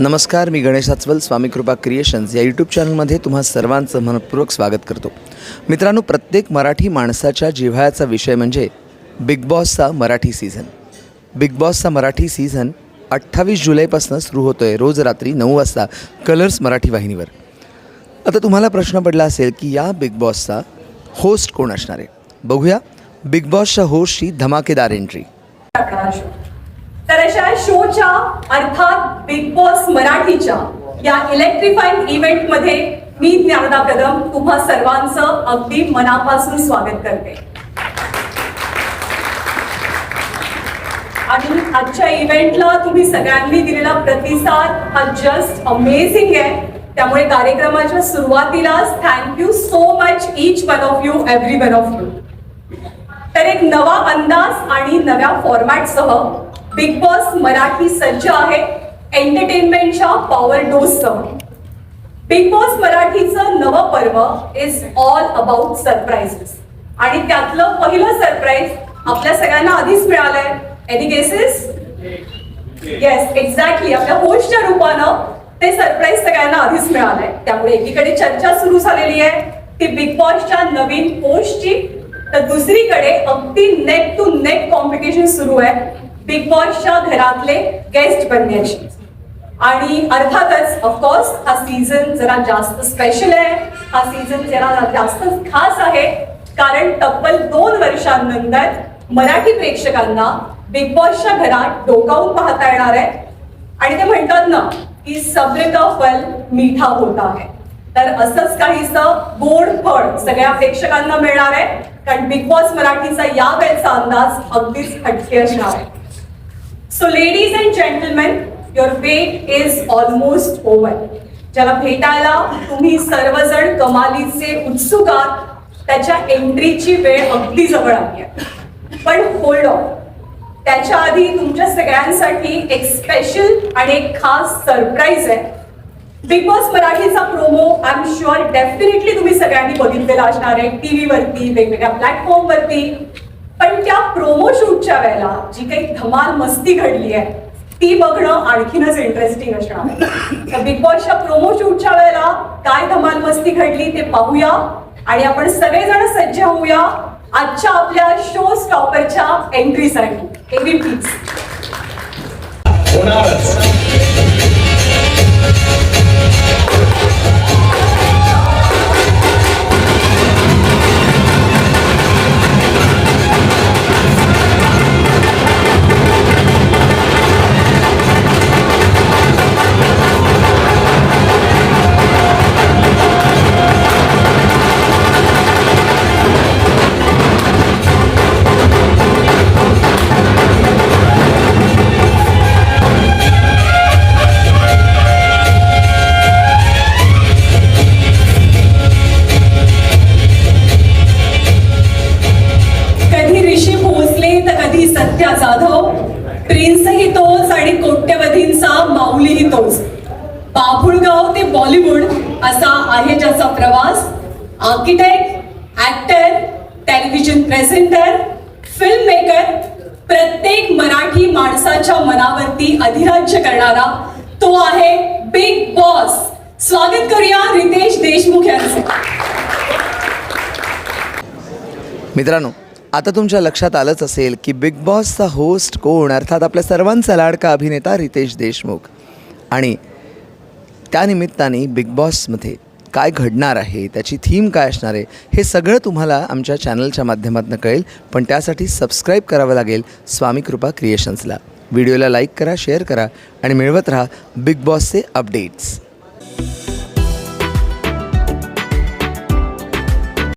नमस्कार मी गणेश साचवल स्वामी कृपा क्रिएशन्स या यूट्यूब चॅनलमध्ये तुम्हा सर्वांचं मनपूर्वक स्वागत करतो. मित्रांनो प्रत्येक मराठी माणसाच्या जिव्हाळ्याचा विषय म्हणजे बिग बॉसचा मराठी सीझन बिग बॉसचा मराठी सीझन अठ्ठावीस जुलैपासून सुरू होतो आहे रोज रात्री नऊ वाजता कलर्स मराठी वाहिनीवर. आता तुम्हाला प्रश्न पडला असेल की या बिग बॉसचा होस्ट कोण असणार आहे? बघूया बिग बॉसच्या होस्टची धमाकेदार एंट्री तर अशा शोच्या अर्थात बिग बॉस मराठीच्या या इलेक्ट्रिफाईंग इव्हेंटमध्ये मी ज्ञानदा कदम तुम्हा सर्वांचं अगदी मनापासून स्वागत करते. आणि आजच्या इव्हेंटला तुम्ही सगळ्यांनी दिलेला प्रतिसाद हा जस्ट अमेझिंग आहे. त्यामुळे कार्यक्रमाच्या सुरुवातीलाच thank you so much each one of you every one of you तर एक नवा अंदाज आणि नव्या फॉर्मॅटसह बिग बॉस मराठी सज्ज आहे. एंटरटेनमेंटच्या पॉवर डोससह बिग बॉस मराठीचं नवं पर्व इज ऑल अबाउट सरप्राईजेस आणि त्यातलं पहिलं सरप्राईज आपल्या सगळ्यांना आधीच मिळालंय. एनी गेसेस येस एक्झॅक्टली आपल्या होस्टच्या रूपानं ते सरप्राईज सगळ्यांना आधीच मिळालंय. त्यामुळे एकीकडे चर्चा सुरू झालेली आहे. ती बिग बॉसच्या नवीन पोस्टची तर दुसरीकडे अगदी नेक टू नेक कॉम्पिटिशन सुरू आहे. बिग बॉसच्या घरातले गेस्ट बनण्याची आणि अर्थातच ऑफकोर्स हा सीझन जरा जास्त स्पेशल आहे. हा सीझन जरा जास्त खास आहे. कारण तब्बल दोन वर्षांनंतर मराठी प्रेक्षकांना बिग बॉसच्या घरात डोकावून पाहता येणार आहे. आणि ते म्हणतात ना की सब्र का फल मीठा होता आहे. तर असंच काहीस गोड फळ सगळ्या प्रेक्षकांना मिळणार आहे. कारण बिग बॉस मराठीचा या वेळचा अंदाज अगदीच हटके असणार आहे. So ladies and gentleman your wait is almost over ज्याला भेटायला तुम्ही सर्वजण कमालीचे उत्सुक आहात त्याच्या एंट्रीची वेळ अगदी जवळ आली आहे. पण होल्ड ऑन त्याच्या आधी तुमच्या सगळ्यांसाठी एक स्पेशल आणि एक खास सरप्राईज आहे. बिग बॉस मराठीचा promo I am sure definitely तुम्ही सगळ्यांनी बघितलेला असणार आहे. टीव्ही वरती वेगवेगळ्या प्लॅटफॉर्म वरती. पण त्या प्रोमो शूटच्या वेळेला जी काही धमाल मस्ती घडली आहे ती बघणं आणखीनच इंटरेस्टिंग असणार. तर बिग बॉसच्या प्रोमो शूटच्या वेळेला काय धमाल मस्ती घडली ते पाहूया. आणि आपण सगळेजण सज्ज होऊया आजच्या आपल्या शो स्टॉपरच्या एंट्रीसाठी एव्ही प्लीज सत्या जाधव प्रिन्सही तोच आणि कोट्यवधींचा माऊलीही तोच. बाभुळगाव ते बॉलिवूड असा आहे ज्याचा प्रवास. Architect actor television presenter film maker प्रत्येक मराठी माणसाच्या मनावरती अधिराज्य करणारा तो आहे बिग बॉस स्वागत करूया रितेश देशमुख यांचं. मित्रांनो आता तुमच्या लक्षात आलंच असेल की बिग बॉसचा होस्ट कोण अर्थात आपल्या सर्वांचा लाडका अभिनेता रितेश देशमुख. आणि त्यानिमित्ताने बिग बॉसमध्ये काय घडणार आहे त्याची थीम काय असणार आहे हे सगळं तुम्हाला आमच्या चॅनलच्या माध्यमातून कळेल. पण त्यासाठी सबस्क्राईब करावं लागेल स्वामी कृपा क्रिएशन्सला. व्हिडिओला लाईक करा शेअर करा आणि मिळवत राहा बिग बॉसचे अपडेट्स.